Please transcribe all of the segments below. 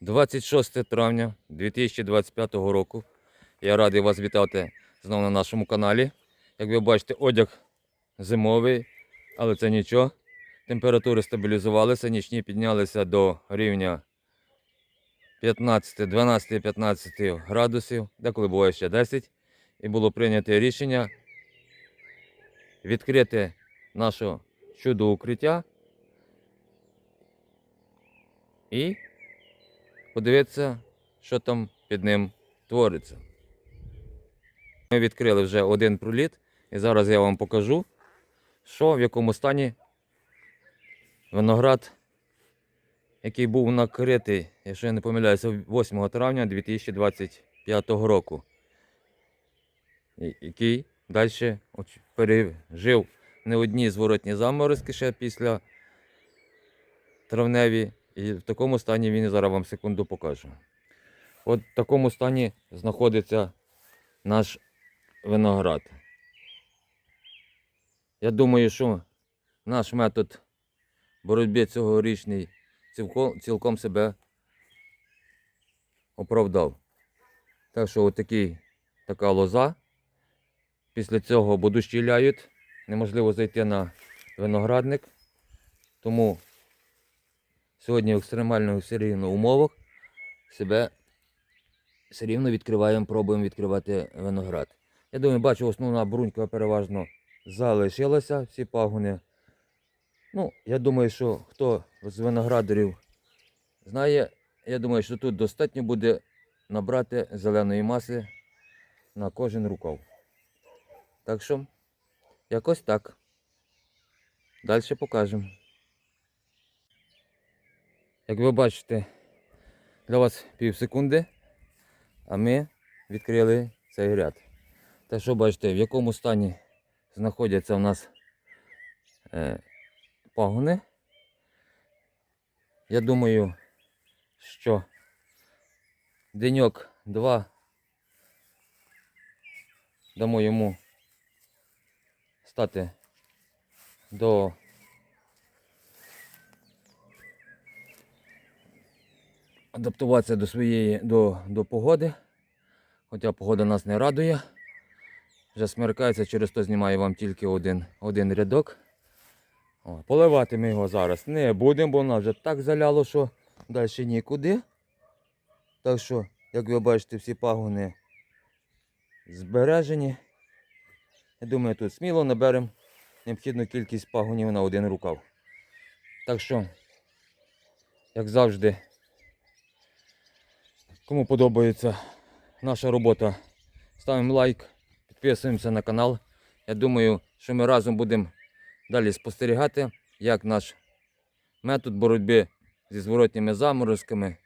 26 травня 2025 року. Я радий вас вітати знову на нашому каналі. Як ви бачите, одяг зимовий, але це нічого. Температури стабілізувалися, нічні піднялися до рівня 15, 12, 15 градусів, деколи буває ще 10. І було прийнято рішення відкрити наше чудо укриття і подивитися, що там під ним твориться. Ми відкрили вже один проліт, і зараз я вам покажу, що в якому стані виноград, який був накритий, якщо я не помиляюся, 8 травня 2025 року, який далі пережив не одні зворотні заморозки ще після травневі. І в такому стані він зараз вам секунду покажу. От в такому стані знаходиться наш виноград. Я думаю, що наш метод боротьби цьогорічний цілком, цілком себе оправдав. Так що отакий, така лоза. Після цього бо дощі ляють, неможливо зайти на виноградник. Тому сьогодні в екстремальних все рівно умовах себе все рівно відкриваємо, пробуємо відкривати виноград. Я думаю, бачу, основна брунька переважно залишилася, всі пагони. Ну, я думаю, що хто з виноградарів знає, я думаю, що тут достатньо буде набрати зеленої маси на кожен рукав. Так що, якось так. Далі покажемо. Як ви бачите, для вас пів секунди, а ми відкрили цей ряд. Та що бачите, в якому стані знаходяться у нас е, пагони. Я думаю, що деньок два дамо йому стати до адаптуватися до своєї до, до погоди. Хоча погода нас не радує. Вже смеркається, через то знімаю вам тільки один, один рядок. О, поливати ми його зараз не будемо, бо воно вже так заляло, що далі нікуди. Так що, як ви бачите, всі пагони збережені. Я думаю, тут сміло наберемо необхідну кількість пагонів на один рукав. Так що, як завжди, кому подобається наша робота, ставимо лайк, підписуємося на канал. Я думаю, що ми разом будемо далі спостерігати, як наш метод боротьби зі зворотніми заморозками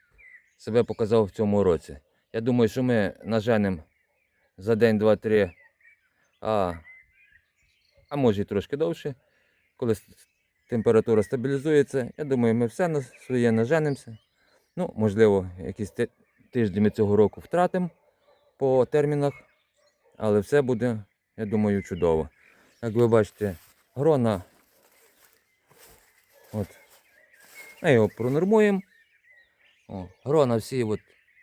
себе показав в цьому році. Я думаю, що ми наженемо за день, два, три, а, а може і трошки довше, коли температура стабілізується. Я думаю, ми все на своє наженемося. Ну, можливо, якісь ти- тижні ми цього року втратимо по термінах, але все буде, я думаю, чудово. Як ви бачите, грона. От. Ми його пронормуємо. О, грона всі от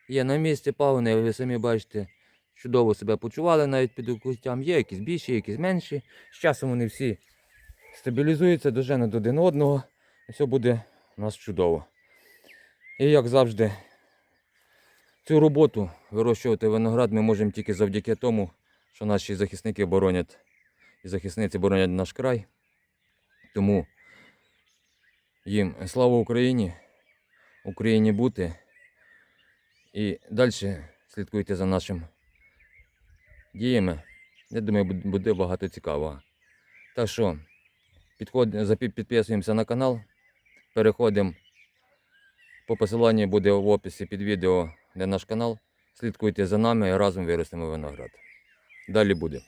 є на місці, пагони, ви самі бачите, чудово себе почували навіть під укриттям. Є якісь більші, якісь менші. З часом вони всі стабілізуються, доженуть один одного. І все буде у нас чудово. І як завжди, цю роботу вирощувати виноград ми можемо тільки завдяки тому, що наші захисники боронять і захисниці боронять наш край. Тому їм слава Україні, Україні бути. І далі слідкуйте за нашими діями. Я думаю, буде багато цікавого. Так що, підход, підписуємося на канал, переходимо. По посиланню буде в описі під відео, де наш канал. Слідкуйте за нами і разом виростемо виноград. Далі буде.